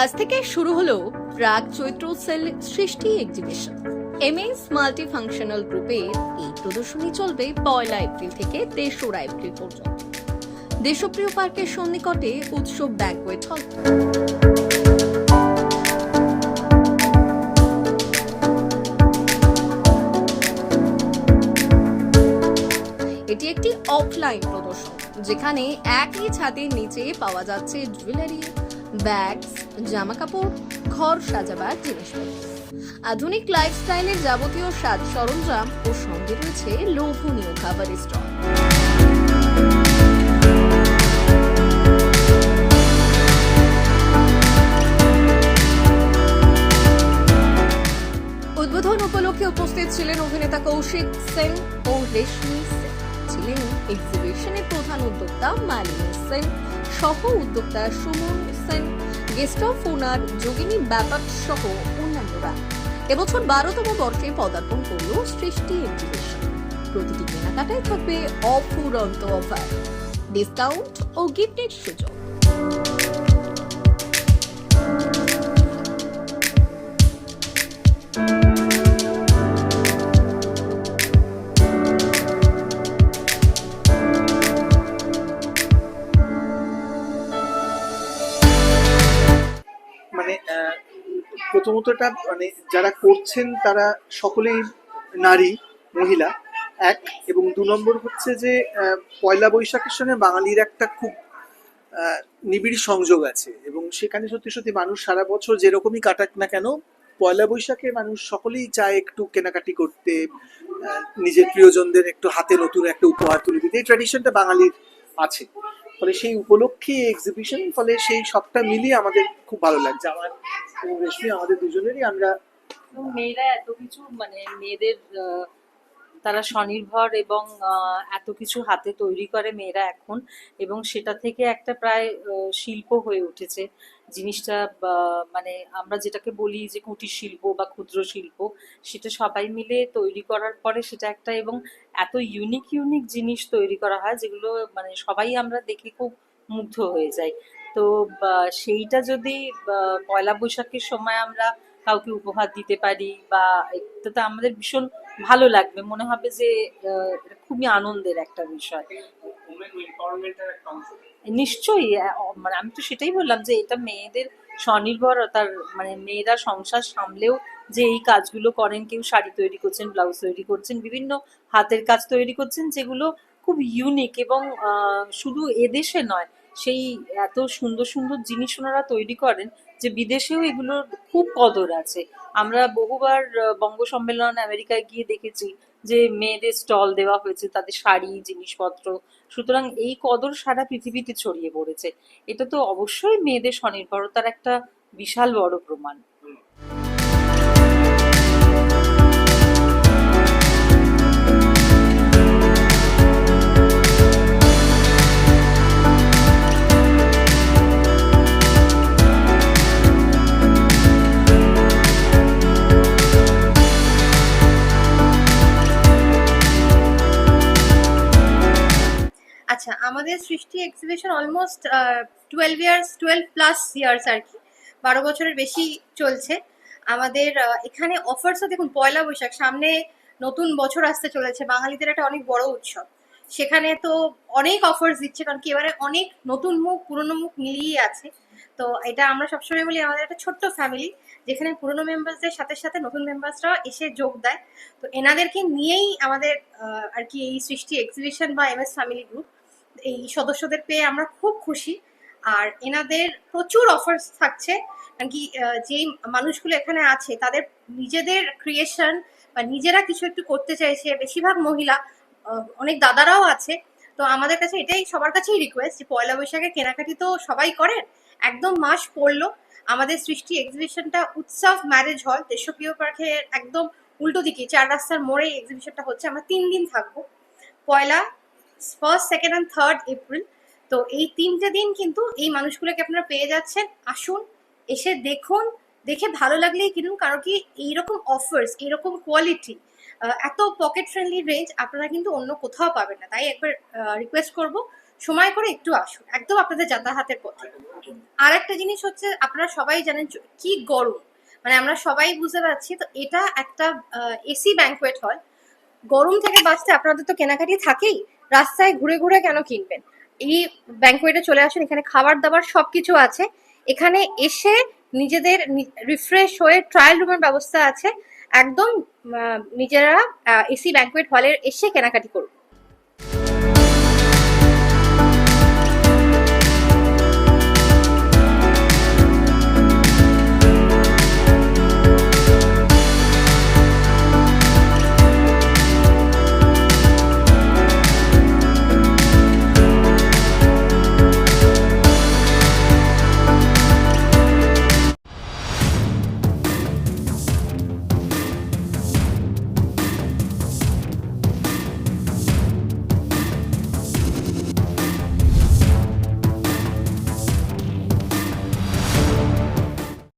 আজ থেকে শুরু হলো প্রাক চৈত্র sale Srishti exhibition MS multi functional গ্রুপের এই প্রদর্শনী চলবে পয়লা এপ্রিল থেকে তেসরা এপ্রিল পর্যন্ত। দেশপ্রিয় পার্কের সন্নিকটে উৎসব ব্যাঙ্কোয়েট হল এটি একটি অফলাইন প্রদর্শন, যেখানে একই ছাদের নিচে পাওয়া যাচ্ছে জুয়েলারি ব্যাগস জামা কাপড় ঘর সাজাবার জিনিসপত্র। আধুনিক লাইফস্টাইলের যাবতীয় সাজ সরঞ্জাম ও সঙ্গে রয়েছে লোভনীয় খাবার স্টল। উদ্বোধন উপলক্ষে উপস্থিত ছিলেন অভিনেতা কৌশিক সেন ও রেশমি সেন। ছিলেন এক্সিবিশনের প্রধান উদ্যোক্তা মালিনী সেন সহ উদ্যোক্তা সুমন গেস্ট অফ ওনার যোগিনী ব্যাপার সহ অন্যান্যরা। এবছর বারোতম বর্ষে পদার্পণ করল সৃষ্টি এক্সিবিশন। প্রতিটি কেনাকাটায় থাকবে অফুরন্ত অফার। ডিসকাউন্ট ও গিফটের সুযোগ। মানে প্রথমত এটা মানে যারা করছেন তারা সকলেই নারী, মহিলা, এক। এবং দু নম্বর হচ্ছে যে পয়লা বৈশাখের সঙ্গে বাঙালির একটা খুব নিবিড় সংযোগ আছে। এবং সেখানে সত্যি সত্যি মানুষ সারা বছর যেরকমই কাটাক না কেন, পয়লা বৈশাখে মানুষ সকলেই চায় একটু কেনাকাটি করতে নিজের প্রিয়জনদের একটু হাতে নতুন একটা উপহার তুলে দিতে। এই ট্র্যাডিশনটা বাঙালির আছে। ফলে সেই উপলক্ষে এক্সিবিশন ফলে সেই সবটা মিলিয়ে আমাদের খুব ভালো লাগছে। আমার এবং রেশমি, আমাদের দুজনেরই আমরা মেয়েরা এত কিছু মানে মেয়েদের তারা স্বনির্ভর এবং এত কিছু হাতে তৈরি করে মেয়েরা এখন এবং সেটা থেকে একটা প্রায় শিল্প হয়ে উঠেছে। জিনিসটা মানে আমরা যেটাকে বলি যে কুটির শিল্প বা ক্ষুদ্র শিল্প, সেটা সবাই মিলে তৈরি করার পরে সেটা একটা এবং এত ইউনিক ইউনিক জিনিস তৈরি করা হয় যেগুলো মানে সবাই আমরা দেখে খুব মুগ্ধ হয়ে যাই। তো সেইটা যদি পয়লা বৈশাখের সময় আমরা কাউকে উপহার দিতে পারি বা এটাতে আমাদের ভীষণ ভালো লাগবে। মনে হবে যে খুবই আনন্দের একটা বিষয়। নিশ্চয়ই মানে আমি তো সেটাই বললাম যে, এটা মেয়েদের স্বনির্ভরতার মানে মেয়েরা সংসার সামলেও যে এই কাজগুলো করেন, কেউ শাড়ি তৈরি করছেন, ব্লাউজ তৈরি করছেন, বিভিন্ন হাতের কাজ তৈরি করছেন, যেগুলো খুব ইউনিক এবং শুধু এদেশে নয় সেই এত সুন্দর সুন্দর জিনিস ওনারা তৈরি করেন যে বিদেশেও এগুলোর খুব কদর আছে। আমরা বহুবার বঙ্গ সম্মেলন আমেরিকায় গিয়ে দেখেছি যে মেয়েদের স্টল দেওয়া হয়েছে, তাদের শাড়ি, জিনিসপত্র। সুতরাং এই কদর সারা পৃথিবীতে ছড়িয়ে পড়েছে। এটা তো অবশ্যই মেয়েদের স্বনির্ভরতার একটা বিশাল বড় প্রমাণ। আমাদের Srishti exhibition almost twelve years twelve plus years আর কি। বারো বছরের বেশি চলছে। আমাদের এখানে অফার্সও দেখুন, পয়লা বৈশাখ, সামনে নতুন বছর আসতে চলেছে। বাঙালিদের একটা অনেক বড় উৎসব। সেখানে তো অনেক অফার্স দিচ্ছে, কারণ কি এবারে অনেক নতুন মুখ, পুরনো মুখ মিলিয়ে আছে। তো এটা আমরা সবসময় বলি আমাদের একটা ছোট্ট ফ্যামিলি যেখানে পুরনো মেম্বার্সদের সাথে সাথে নতুন মেম্বার্সরাও এসে যোগ দেয়। তো এনাদেরকে নিয়েই আমাদের আর কি এই সৃষ্টি এক্সিবিশন বা এম এস ফ্যামিলি গ্রুপ এই সদস্যদের পেয়ে আমরা খুব খুশি। আর এনাদের প্রচুর অফার্স থাকছে। কি যেই মানুষগুলো এখানে আছে, তাদের নিজেদের ক্রিয়েশন বা নিজেরা কিছু একটু করতে চাইছে, বেশিরভাগ মহিলা অনেক দাদারাও আছে। তো আমাদের কাছে এটাই সবার কাছেই রিকোয়েস্ট যে পয়লা বৈশাখে কেনাকাটি তো সবাই করেন। একদম মাস পড়ল। আমাদের সৃষ্টি এক্সিবিশনটা উৎসব ম্যারেজ হল দেশপ্রিয় পার্কের একদম উল্টো দিকে, চার রাস্তার মোড়ে এক্সিবিশনটা হচ্ছে। আমরা তিন দিন থাকব। পয়লা first second and third April তো এই তিনটে দিন কিন্তু এই মানুষগুলোকে আপনারা পেয়ে যাচ্ছেন। আসুন, এসে দেখুন, দেখে ভালো লাগলেই কিনুন, কারণ কি এইরকম অফার্স এইরকম কোয়ালিটি এত পকেট ফ্রেন্ডলি রেঞ্জ আপনারা কিন্তু অন্য কোথাও পাবেন না। তাই একবার রিকোয়েস্ট করব, সময় করে একটু আসুন। একদম আপনাদের যাতায়াতের পথে। আর একটা জিনিস হচ্ছে, আপনারা সবাই জানেন কি গরম। মানে আমরা সবাই বুঝতে পারছি, তো এটা একটা এসি ব্যাংকোয়েট হল গরম থেকে বাঁচতে আপনাদের তো কেনাকাটি থাকেই। রাস্তায় ঘুরে ঘুরে কেন কিনবেন? এই ব্যাংকোয়েটে চলে আসুন, এখানে খাবার দাবার সবকিছু আছে। এখানে এসে নিজেদের রিফ্রেশ হয়ে ট্রায়াল রুমের ব্যবস্থা আছে। একদম নিজেরা এসি ব্যাংকোয়েট হলের এসে কেনাকাটি করুন।